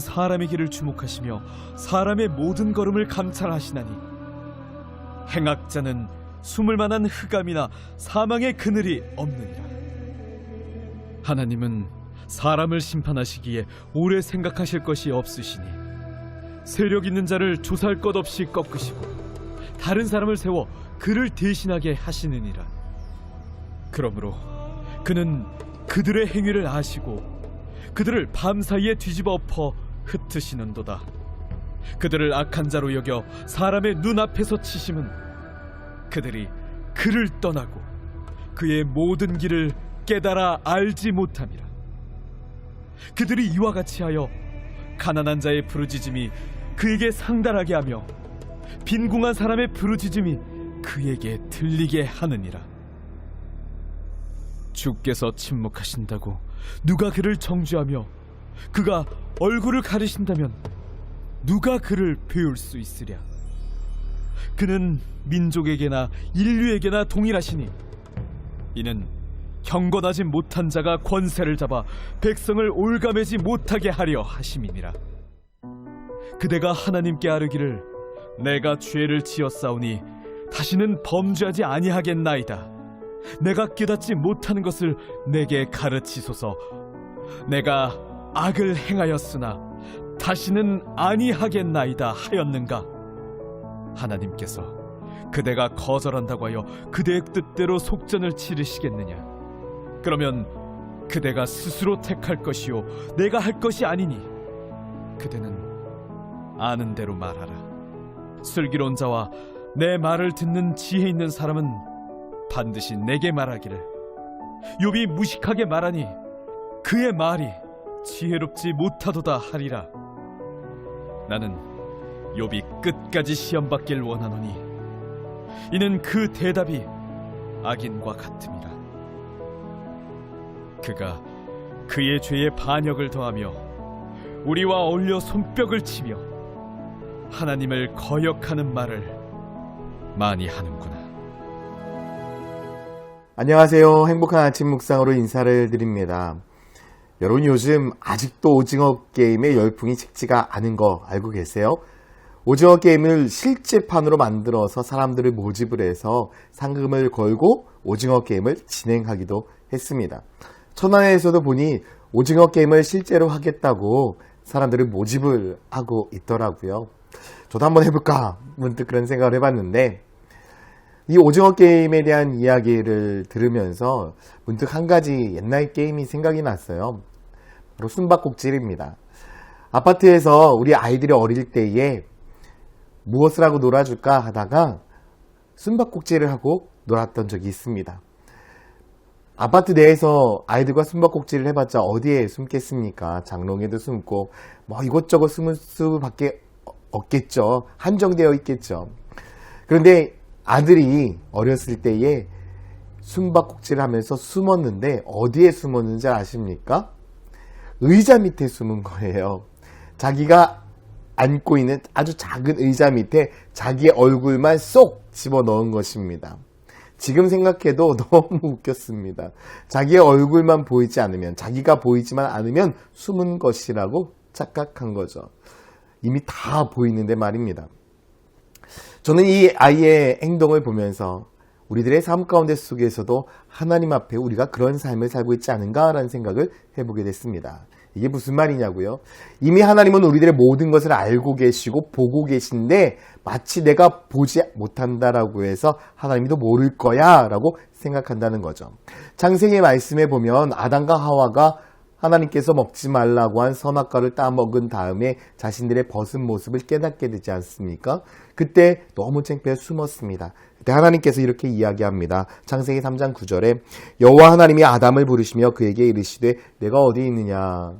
사람의 길을 주목하시며 사람의 모든 걸음을 감찰하시나니. 행악자는 숨을 만한 흑암이나 사망의 그늘이 없느니라. 하나님은 사람을 심판하시기에 오래 생각하실 것이 없으시니 세력 있는 자를 조살 것 없이 꺾으시고 다른 사람을 세워 그를 대신하게 하시느니라. 그러므로 그는 그들의 행위를 아시고 그들을 밤 사이에 뒤집어 엎어 흩으시는도다. 그들을 악한 자로 여겨 사람의 눈앞에서 치심은 그들이 그를 떠나고 그의 모든 길을 깨달아 알지 못함이라. 그들이 이와 같이 하여 가난한 자의 부르짖음이 그에게 상달하게 하며 빈궁한 사람의 부르짖음이 그에게 들리게 하느니라. 주께서 침묵하신다고 누가 그를 정죄하며 그가 얼굴을 가리신다면 누가 그를 배울 수 있으랴? 그는 민족에게나 인류에게나 동일하시니 이는 경건하지 못한 자가 권세를 잡아 백성을 올가매지 못하게 하려 하심이니라. 그대가 하나님께 아르기를 내가 죄를 지었사오니 다시는 범죄하지 아니하겠나이다. 내가 깨닫지 못하는 것을 내게 가르치소서. 내가 악을 행하였으나 다시는 아니하겠나이다 하였는가? 하나님께서 그대가 거절한다고 하여 그대의 뜻대로 속전을 치르시겠느냐? 그러면 그대가 스스로 택할 것이요 내가 할 것이 아니니? 그대는 아는 대로 말하라. 슬기로운 자와 내 말을 듣는 지혜 있는 사람은 반드시 내게 말하기를. 욥이 무식하게 말하니 그의 말이 지혜롭지 못하도다 하리라 나는 욥이 끝까지 시험 받길 원하노니 이는 그 대답이 악인과 같음이라 그가 그의 죄에 반역을 더하며 우리와 어울려 손뼉을 치며 하나님을 거역하는 말을 많이 하는구나 안녕하세요. 행복한 아침 묵상으로 인사를 드립니다. 여러분 요즘 아직도 오징어 게임의 열풍이 식지가 않은 거 알고 계세요? 오징어 게임을 실제판으로 만들어서 사람들을 모집을 해서 상금을 걸고 오징어 게임을 진행하기도 했습니다. 천안에서도 보니 오징어 게임을 실제로 하겠다고 사람들을 모집을 하고 있더라고요. 저도 한번 해볼까 문득 그런 생각을 해봤는데 이 오징어 게임에 대한 이야기를 들으면서 문득 한 가지 옛날 게임이 생각이 났어요. 바로 숨바꼭질입니다. 아파트에서 우리 아이들이 어릴 때에 무엇을 하고 놀아줄까 하다가 숨바꼭질을 하고 놀았던 적이 있습니다. 아파트 내에서 아이들과 숨바꼭질을 해봤자 어디에 숨겠습니까? 장롱에도 숨고 뭐 이것저것 숨을 수밖에 없겠죠. 한정되어 있겠죠. 그런데 아들이 어렸을 때에 숨바꼭질을 하면서 숨었는데 어디에 숨었는지 아십니까? 의자 밑에 숨은 거예요. 자기가 앉고 있는 아주 작은 의자 밑에 자기의 얼굴만 쏙 집어 넣은 것입니다. 지금 생각해도 너무 웃겼습니다. 자기의 얼굴만 보이지 않으면, 자기가 보이지만 않으면 숨은 것이라고 착각한 거죠. 이미 다 보이는데 말입니다. 저는 이 아이의 행동을 보면서 우리들의 삶 가운데 속에서도 하나님 앞에 우리가 그런 삶을 살고 있지 않은가라는 생각을 해보게 됐습니다. 이게 무슨 말이냐고요? 이미 하나님은 우리들의 모든 것을 알고 계시고 보고 계신데 마치 내가 보지 못한다라고 해서 하나님도 모를 거야 라고 생각한다는 거죠. 창세기 말씀에 보면 아담과 하와가 하나님께서 먹지 말라고 한 선악과를 따먹은 다음에 자신들의 벗은 모습을 깨닫게 되지 않습니까? 그때 너무 창피해 숨었습니다. 그때 하나님께서 이렇게 이야기합니다. 창세기 3장 9절에 여호와 하나님이 아담을 부르시며 그에게 이르시되 내가 어디 있느냐?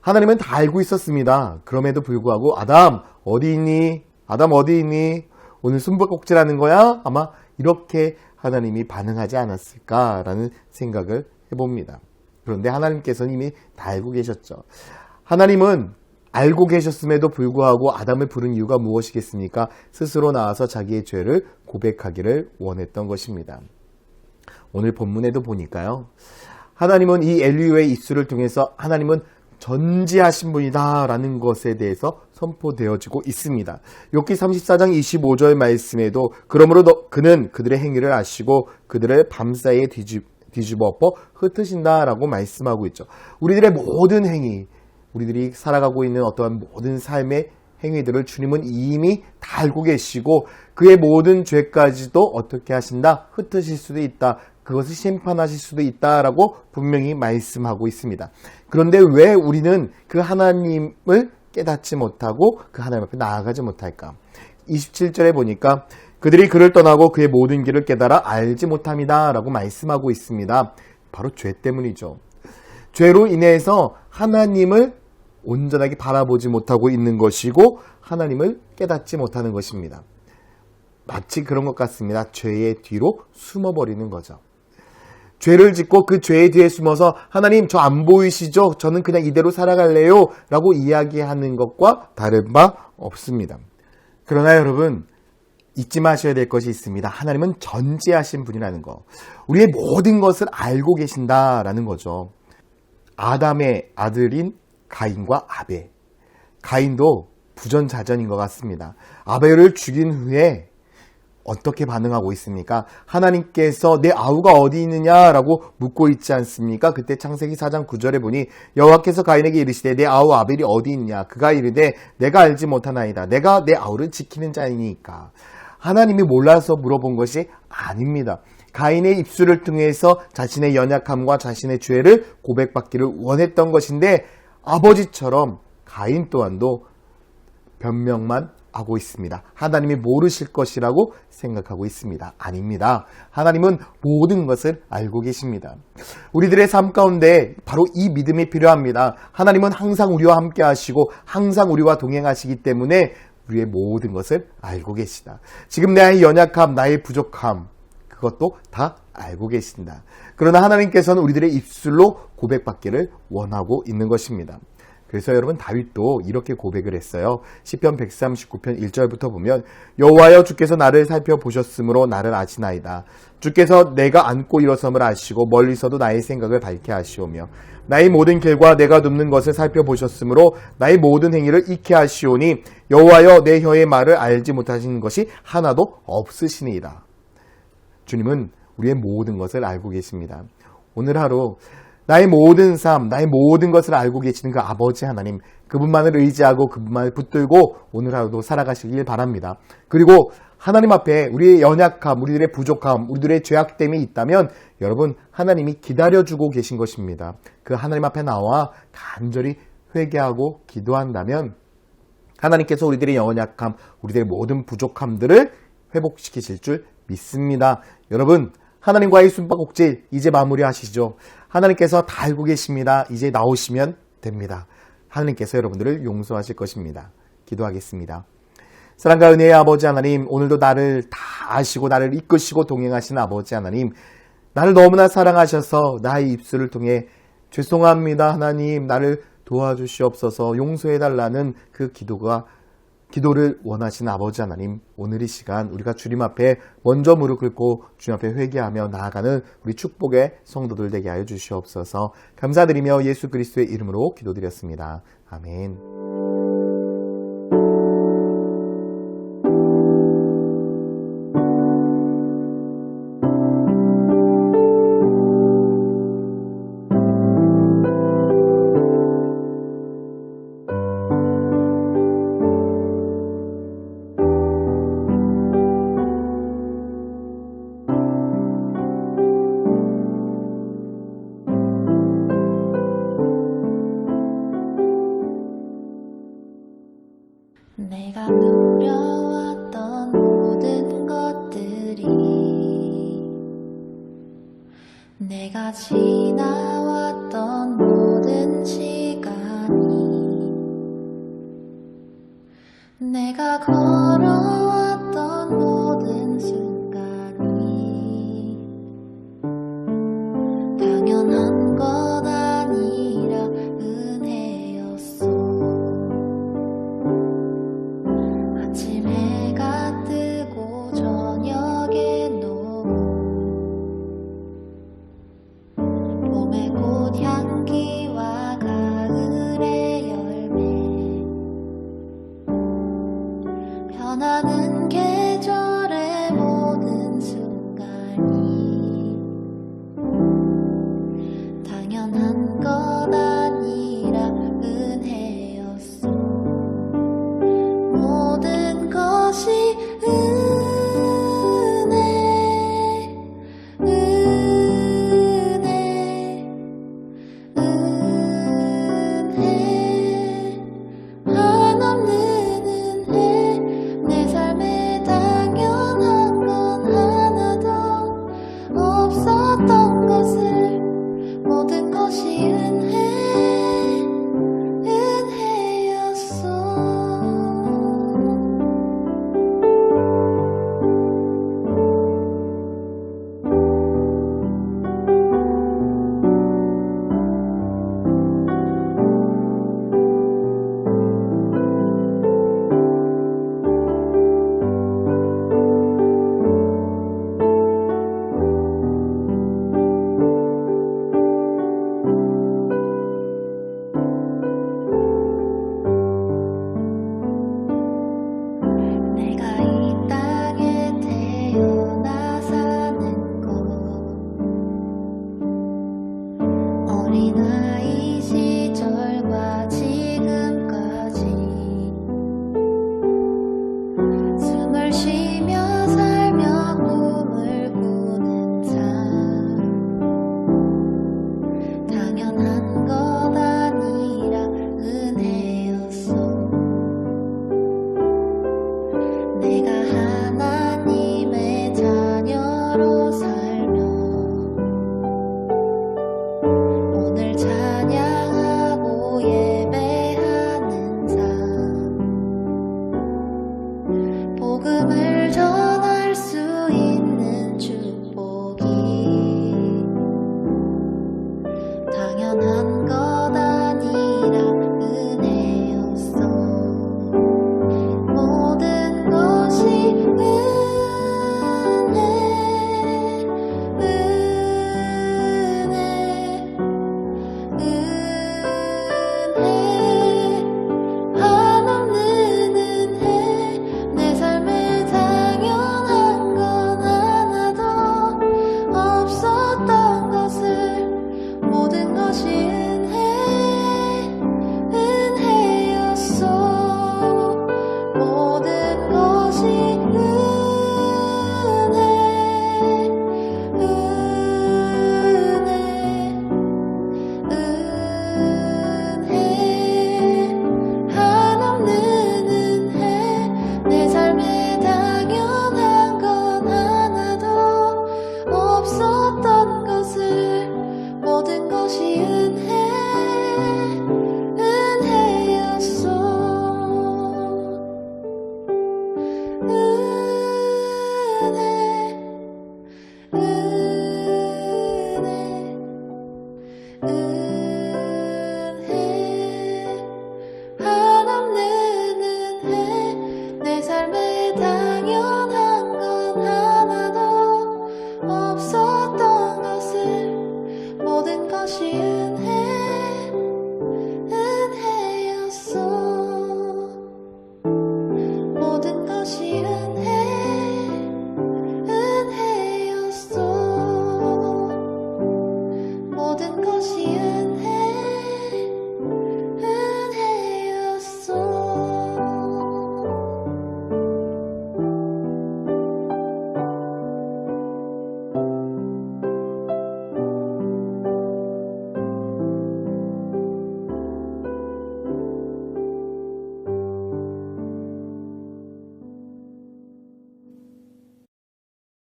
하나님은 다 알고 있었습니다. 그럼에도 불구하고 아담 어디 있니? 아담 어디 있니? 오늘 숨바꼭질하는 거야? 아마 이렇게 하나님이 반응하지 않았을까라는 생각을 해봅니다. 그런데 하나님께서는 이미 다 알고 계셨죠. 하나님은 알고 계셨음에도 불구하고 아담을 부른 이유가 무엇이겠습니까? 스스로 나와서 자기의 죄를 고백하기를 원했던 것입니다. 오늘 본문에도 보니까요. 하나님은 이 엘리유의 입술을 통해서 하나님은 전지하신 분이다라는 것에 대해서 선포되어지고 있습니다. 욥기 34장 25절 말씀에도 그러므로 너- 그는 그들의 행위를 아시고 그들을 밤사이에 뒤집, 뒤집어 엎어 흩으신다라고 말씀하고 있죠. 우리들의 모든 행위, 우리들이 살아가고 있는 어떠한 모든 삶의 행위들을 주님은 이미 다 알고 계시고 그의 모든 죄까지도 어떻게 하신다? 흩으실 수도 있다. 그것을 심판하실 수도 있다라고 분명히 말씀하고 있습니다. 그런데 왜 우리는 그 하나님을 깨닫지 못하고 그 하나님 앞에 나아가지 못할까? 27절에 보니까 그들이 그를 떠나고 그의 모든 길을 깨달아 알지 못합니다라고 말씀하고 있습니다. 바로 죄 때문이죠. 죄로 인해서 하나님을 온전하게 바라보지 못하고 있는 것이고 하나님을 깨닫지 못하는 것입니다. 마치 그런 것 같습니다. 죄의 뒤로 숨어버리는 거죠. 죄를 짓고 그 죄의 뒤에 숨어서 하나님 저 안 보이시죠? 저는 그냥 이대로 살아갈래요. 라고 이야기하는 것과 다른 바 없습니다. 그러나 여러분 잊지 마셔야 될 것이 있습니다. 하나님은 전지하신 분이라는 거. 우리의 모든 것을 알고 계신다라는 거죠. 아담의 아들인 가인과 아벨. 가인도 부전자전인 것 같습니다. 아벨을 죽인 후에 어떻게 반응하고 있습니까? 하나님께서 내 아우가 어디 있느냐라고 묻고 있지 않습니까? 그때 창세기 4장 9절에 보니 여호와께서 가인에게 이르시되 내 아우 아벨이 어디 있냐? 그가 이르되 내가 알지 못하나이다. 내가 내 아우를 지키는 자이니까. 하나님이 몰라서 물어본 것이 아닙니다. 가인의 입술을 통해서 자신의 연약함과 자신의 죄를 고백받기를 원했던 것인데 아버지처럼 가인 또한도 변명만 하고 있습니다. 하나님이 모르실 것이라고 생각하고 있습니다. 아닙니다. 하나님은 모든 것을 알고 계십니다. 우리들의 삶 가운데 바로 이 믿음이 필요합니다. 하나님은 항상 우리와 함께 하시고 항상 우리와 동행하시기 때문에 우리의 모든 것을 알고 계시다. 지금 나의 연약함, 나의 부족함, 그것도 다 알고 계신다. 그러나 하나님께서는 우리들의 입술로 고백받기를 원하고 있는 것입니다. 그래서 여러분 다윗도 이렇게 고백을 했어요. 시편 139편 1절부터 보면 여호와여 주께서 나를 살펴보셨으므로 나를 아시나이다. 주께서 내가 앉고 일어섬을 아시고 멀리서도 나의 생각을 밝게 하시오며 나의 모든 길과 내가 눕는 것을 살펴보셨으므로 나의 모든 행위를 익히 하시오니 여호와여 내 혀의 말을 알지 못하시는 것이 하나도 없으시니이다. 주님은 우리의 모든 것을 알고 계십니다. 오늘 하루 나의 모든 삶, 나의 모든 것을 알고 계시는 그 아버지 하나님, 그분만을 의지하고 그분만을 붙들고 오늘 하루도 살아가시길 바랍니다. 그리고 하나님 앞에 우리의 연약함, 우리들의 부족함, 우리들의 죄악됨이 있다면 여러분 하나님이 기다려주고 계신 것입니다. 그 하나님 앞에 나와 간절히 회개하고 기도한다면 하나님께서 우리들의 연약함, 우리들의 모든 부족함들을 회복시키실 줄 믿습니다. 여러분, 하나님과의 숨바꼭질 이제 마무리하시죠. 하나님께서 다 알고 계십니다. 이제 나오시면 됩니다. 하나님께서 여러분들을 용서하실 것입니다. 기도하겠습니다. 사랑과 은혜의 아버지 하나님, 오늘도 나를 다 아시고 나를 이끄시고 동행하시는 아버지 하나님, 나를 너무나 사랑하셔서 나의 입술을 통해 죄송합니다 하나님, 나를 도와주시옵소서 용서해달라는 그 기도가 기도를 원하시는 아버지 하나님, 오늘 이 시간 우리가 주님 앞에 먼저 무릎 꿇고 주님 앞에 회개하며 나아가는 우리 축복의 성도들 되게 하여 주시옵소서 감사드리며 예수 그리스도의 이름으로 기도드렸습니다. 아멘. 내가